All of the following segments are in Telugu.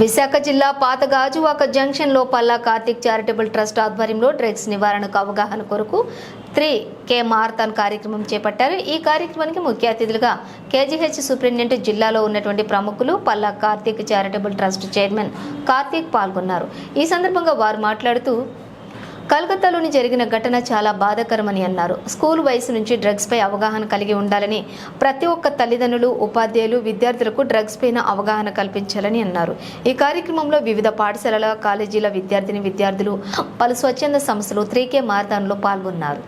విశాఖ జిల్లా పాత గాజువాక జంక్షన్లో పల్లా కార్తిక్ చారిటబుల్ ట్రస్ట్ ఆధ్వర్యంలో డ్రగ్స్ నివారణకు అవగాహన కొరకు త్రీ కే మారథాన్ కార్యక్రమం చేపట్టారు. ఈ కార్యక్రమానికి ముఖ్య అతిథులుగా కేజీహెచ్ సూపరింటెండెంట్ జిల్లాలో ఉన్నటువంటి ప్రముఖులు Palla Karthik charitable trust chairman Karthik పాల్గొన్నారు. ఈ సందర్భంగా వారు మాట్లాడుతూ కలకత్తాలోని జరిగిన ఘటన చాలా బాధాకరమని అన్నారు. స్కూల్ వయసు నుంచి డ్రగ్స్ పై అవగాహన కలిగి ఉండాలని ప్రతి ఒక్క తల్లిదండ్రులు ఉపాధ్యాయులు విద్యార్థులకు డ్రగ్స్ పైన అవగాహన కల్పించాలని అన్నారు. ఈ కార్యక్రమంలో వివిధ పాఠశాలల కాలేజీల విద్యార్థిని విద్యార్థులు పలు స్వచ్ఛంద సంస్థలు త్రీకే మారథాన్లో పాల్గొన్నారు.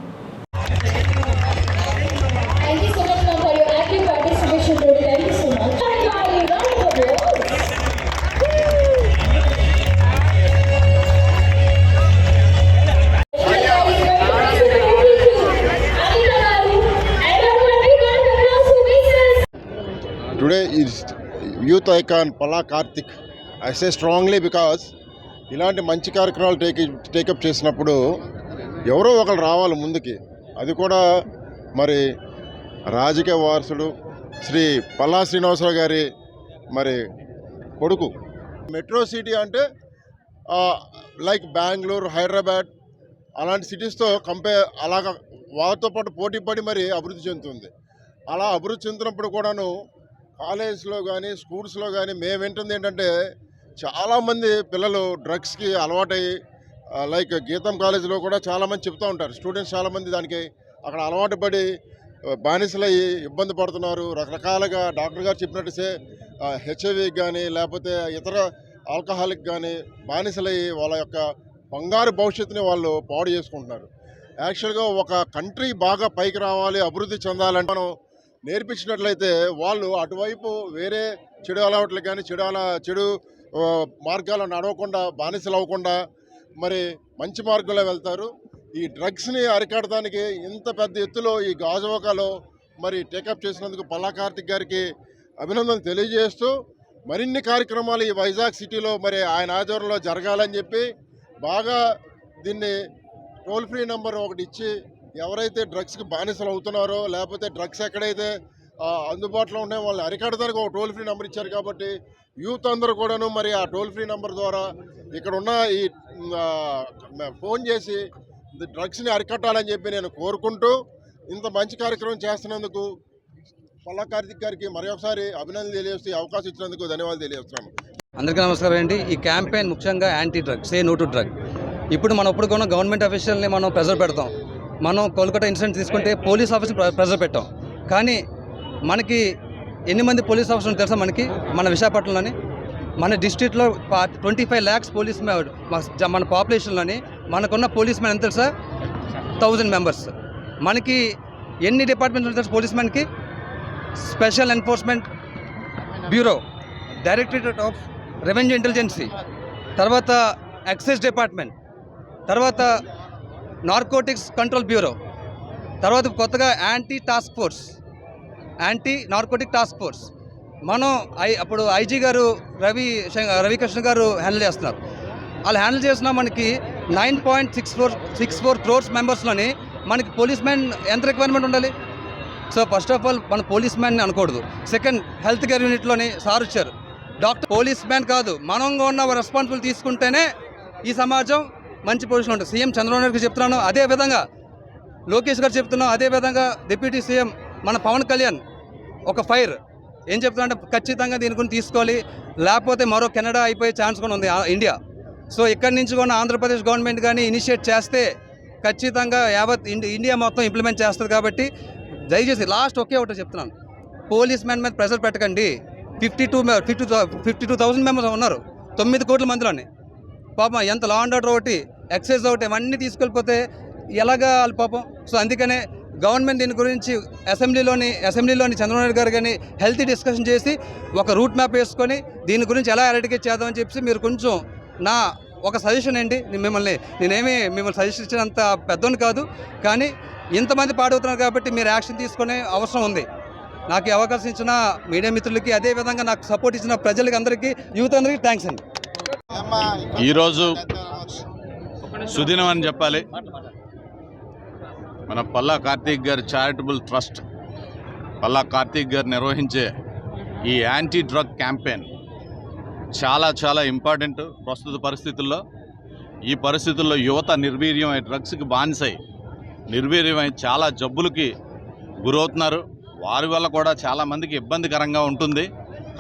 టుడే ఈ youth icon Palla Karthik I say strongly because ఇలాంటి మంచి కార్యక్రమాలు టేక్ టేకప్ చేసినప్పుడు ఎవరో ఒకరు రావాలి ముందుకి. అది కూడా మరి రాజకీయ వారసుడు శ్రీ పల్లా శ్రీనివాసరావు గారి మరి కొడుకు. మెట్రో సిటీ అంటే లైక్ బెంగళూరు హైదరాబాద్ అలాంటి సిటీస్తో కంపేర్ అలాగ వారితో పాటు పోటీ పడి మరి అభివృద్ధి చెందుతుంది. అలా అభివృద్ధి చెందుతున్నప్పుడు కూడాను కాలేజ్లో కానీ స్కూల్స్లో కానీ మేము వింటుంది ఏంటంటే చాలామంది పిల్లలు డ్రగ్స్కి అలవాటై లైక్ గీతం కాలేజీలో కూడా చాలామంది చెప్తూ ఉంటారు. స్టూడెంట్స్ చాలామంది దానికి అక్కడ అలవాటు పడి బానిసలయ్యి ఇబ్బంది పడుతున్నారు. రకరకాలుగా డాక్టర్ గారు చెప్పినట్టుసే హెచ్ఐవి కానీ లేకపోతే ఇతర ఆల్కహాలిక్ కానీ బానిసలయ్యి వాళ్ళ యొక్క బంగారు భవిష్యత్తుని వాళ్ళు పాడు చేసుకుంటున్నారు. యాక్చువల్గా ఒక కంట్రీ బాగా పైకి రావాలి అభివృద్ధి చెందాలంటే మనం నేర్పించినట్లయితే వాళ్ళు అటువైపు వేరే చెడు అలవాట్లు కానీ చెడు అలా చెడు మార్గాలను నడవకుండా బానిసలు అవ్వకుండా మరి మంచి మార్గంలో వెళ్తారు. ఈ డ్రగ్స్ని అరికడటానికి ఇంత పెద్ద ఎత్తులో ఈ గాజువాకలో మరి టేకప్ చేసినందుకు పల్లా కార్తిక్ గారికి అభినందనలు తెలియజేస్తూ మరిన్ని కార్యక్రమాలు ఈ వైజాగ్ సిటీలో మరి ఆయన ఆధ్వర్యంలో జరగాలని చెప్పి బాగా దీన్ని టోల్ ఫ్రీ నెంబర్ ఒకటి ఇచ్చి ఎవరైతే డ్రగ్స్కి బానిసలు అవుతున్నారో లేకపోతే డ్రగ్స్ ఎక్కడైతే అందుబాటులో ఉన్నాయో వాళ్ళని అరికడతానికి ఒక టోల్ ఫ్రీ నెంబర్ ఇచ్చారు కాబట్టి యూత్ అందరూ కూడాను మరి ఆ టోల్ ఫ్రీ నెంబర్ ద్వారా ఇక్కడ ఉన్న ఈ ఫోన్ చేసి డ్రగ్స్ని అరికట్టాలని చెప్పి నేను కోరుకుంటూ ఇంత మంచి కార్యక్రమం చేస్తున్నందుకు పల్లా కార్తిక్ గారికి మరి ఒకసారి అభినందనలు తెలియజేస్తూ అవకాశం ఇచ్చినందుకు ధన్యవాదాలు తెలియజేస్తున్నాను. అందరికీ నమస్కారం అండి. ఈ క్యాంపెయిన్ ముఖ్యంగా anti drug say no to drug. ఇప్పుడు మనం ఇప్పుడు కూడా గవర్నమెంట్ అఫీషియల్ని మనం ప్రెజర్ పెడతాం. మనం కోల్కతా ఇన్సిడెంట్ తీసుకుంటే పోలీస్ ఆఫీస్ ప్రెజర్ పెట్టాం. కానీ మనకి ఎన్ని మంది పోలీస్ ఆఫీసర్లు తెలుసా మనకి? మన విశాఖపట్నంలోని మన డిస్ట్రిక్ట్లో ట్వంటీ ఫైవ్ ల్యాక్స్ పోలీస్ మన పాపులేషన్లోని మనకున్న పోలీస్ మ్యాన్ ఎంత తెలుసా? Thousand members. మనకి ఎన్ని డిపార్ట్మెంట్స్ తెలుసు police మ్యాన్కి? Special enforcement bureau directorate of revenue intelligence తర్వాత ఎక్సైజ్ డిపార్ట్మెంట్ తర్వాత నార్కోటిక్స్ కంట్రోల్ బ్యూరో. తర్వాత కొత్తగా anti task force. Anti narcotic task force. మనం ఐ అప్పుడు ఐజీ గారు రవి రవికృష్ణ గారు హ్యాండిల్ చేస్తున్నారు. వాళ్ళు హ్యాండిల్ చేసిన మనకి nine point six four six four crores మెంబర్స్లోని మనకి పోలీస్ మ్యాన్ ఎంత రిక్వైర్మెంట్ ఉండాలి? సో ఫస్ట్ ఆఫ్ ఆల్ మన పోలీస్ మ్యాన్ అనకూడదు. సెకండ్ హెల్త్ కేర్ యూనిట్లోని సార్ వచ్చారు. డాక్టర్ పోలీస్ మ్యాన్ కాదు. మనంగా ఉన్న రెస్పాన్సిబుల్ తీసుకుంటేనే ఈ సమాజం మంచి పొజిషన్ ఉంటుంది సీఎం చంద్రబాబు నాయుడుకి చెప్తున్నాను అదే విధంగా లోకేష్ గారు చెప్తున్నాం అదే విధంగా డిప్యూటీ సీఎం మన పవన్ కళ్యాణ్ ఒక ఫైర్. ఏం చెప్తున్నారంటే ఖచ్చితంగా దీని గురించి తీసుకోవాలి. లేకపోతే మరో కెనడా అయిపోయే ఛాన్స్ కూడా ఉంది ఆ- ఇండియా. సో ఇక్కడి నుంచి కూడా ఆంధ్రప్రదేశ్ గవర్నమెంట్ కానీ ఇనిషియేట్ చేస్తే ఖచ్చితంగా యావత్ ఇండి ఇండియా మొత్తం ఇంప్లిమెంట్ చేస్తుంది కాబట్టి దయచేసి లాస్ట్ ఒకే ఒకటి చెప్తున్నాను. పోలీస్ మ్యాన్ మీద ప్రెషర్ పెట్టకండి. Fifty two fifty fifty two thousand members ఉన్నారు. తొమ్మిది కోట్ల మందిలోని. పాపం ఎంత లా అండ్ ఆర్డర్ ఒకటి ఎక్సైజ్ ఒకటి ఇవన్నీ తీసుకెళ్ళిపోతే ఎలాగా వాళ్ళు పాపం? సో అందుకనే గవర్నమెంట్ దీని గురించి అసెంబ్లీలోని అసెంబ్లీలోని చంద్రబాబు గారు కానీ హెల్తీ డిస్కషన్ చేసి ఒక రూట్ మ్యాప్ వేసుకొని దీని గురించి ఎలా ఎరడికేట్ చేద్దామని చెప్పి మీరు కొంచెం నా ఒక సజెషన్ ఏంటి? నేను మిమ్మల్ని నేనేమి మిమ్మల్ని సజెషన్ ఇచ్చినంత పెద్దోని కాదు. కానీ ఇంతమంది పాడవుతున్నారు కాబట్టి మీరు యాక్షన్ తీసుకునే అవసరం ఉంది. నాకు అవకాశం ఇచ్చిన మీడియా మిత్రులకి అదే విధంగా నాకు సపోర్ట్ ఇచ్చిన ప్రజలకి అందరికీ యూత్ అందరికీ థ్యాంక్స్ అండి. ఈరోజు సుదినం అని చెప్పాలి. మన పల్లా కార్తీక్ గారి చారిటబుల్ ట్రస్ట్ పల్లా కార్తీక్ గారు నిర్వహించే ఈ యాంటీ డ్రగ్ క్యాంపెయిన్ చాలా చాలా ఇంపార్టెంట్ ప్రస్తుత పరిస్థితుల్లో. ఈ పరిస్థితుల్లో యువత నిర్వీర్యమై డ్రగ్స్కి బానిసై నిర్వీర్యమై చాలా జబ్బులకి గురవుతున్నారు. వారి వల్ల కూడా చాలామందికి ఇబ్బందికరంగా ఉంటుంది.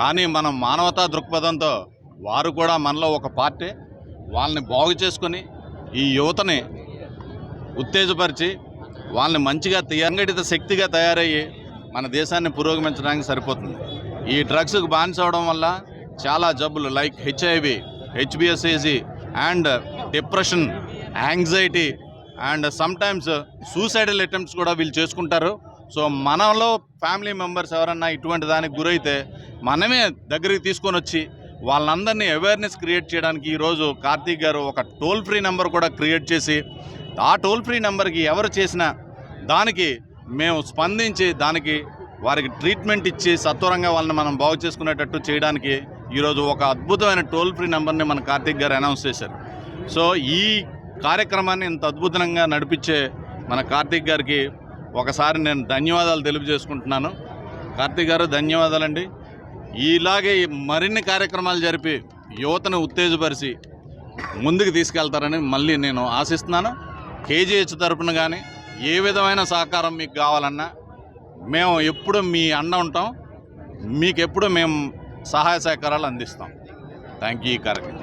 కానీ మనం మానవతా దృక్పథంతో వారు కూడా మనలో ఒక పార్టీ. వాళ్ళని బాగు చేసుకొని ఈ యువతని ఉత్తేజపరిచి వాళ్ళని మంచిగా సంఘటిత శక్తిగా తయారయ్యి మన దేశాన్ని పురోగమించడానికి సరిపోతుంది. ఈ డ్రగ్స్కి బానిస అవడం వల్ల చాలా జబ్బులు like HIV హెచ్బిఎస్ఏజీ and depression anxiety and sometimes suicidal attempts కూడా వీళ్ళు చేసుకుంటారు. సో మనలో ఫ్యామిలీ మెంబర్స్ ఎవరన్నా ఇటువంటి దానికి గురైతే మనమే దగ్గరికి తీసుకొని వచ్చి వాళ్ళందరినీ అవేర్నెస్ క్రియేట్ చేయడానికి ఈరోజు కార్తీక్ గారు ఒక టోల్ ఫ్రీ నెంబర్ కూడా క్రియేట్ చేసి ఆ టోల్ ఫ్రీ నెంబర్కి ఎవరు చేసినా దానికి మేము స్పందించి దానికి వారికి ట్రీట్మెంట్ ఇచ్చి సత్వరంగా వాళ్ళని మనం బాగు చేసుకునేటట్టు చేయడానికి ఈరోజు ఒక అద్భుతమైన టోల్ ఫ్రీ నెంబర్ని మన కార్తీక్ గారు అనౌన్స్ చేశారు. సో ఈ కార్యక్రమాన్ని ఇంత అద్భుతంగా నడిపించే మన కార్తీక్ గారికి ఒకసారి నేను ధన్యవాదాలు తెలియజేసుకుంటున్నాను. కార్తీక్ గారు ధన్యవాదాలండి. ఇలాగే మరిన్ని కార్యక్రమాలు జరిపి యువతను ఉత్తేజపరిచి ముందుకు తీసుకెళ్తారని మళ్ళీ నేను ఆశిస్తున్నాను. కేజీహెచ్ తరపున కానీ ఏ విధమైన సహకారం మీకు కావాలన్నా మేము ఎప్పుడు మీ అండ ఉంటాం. మీకు ఎప్పుడు మేము సహాయ సహకారాలు అందిస్తాం. థ్యాంక్ యూ ఈ కార్యక్రమం.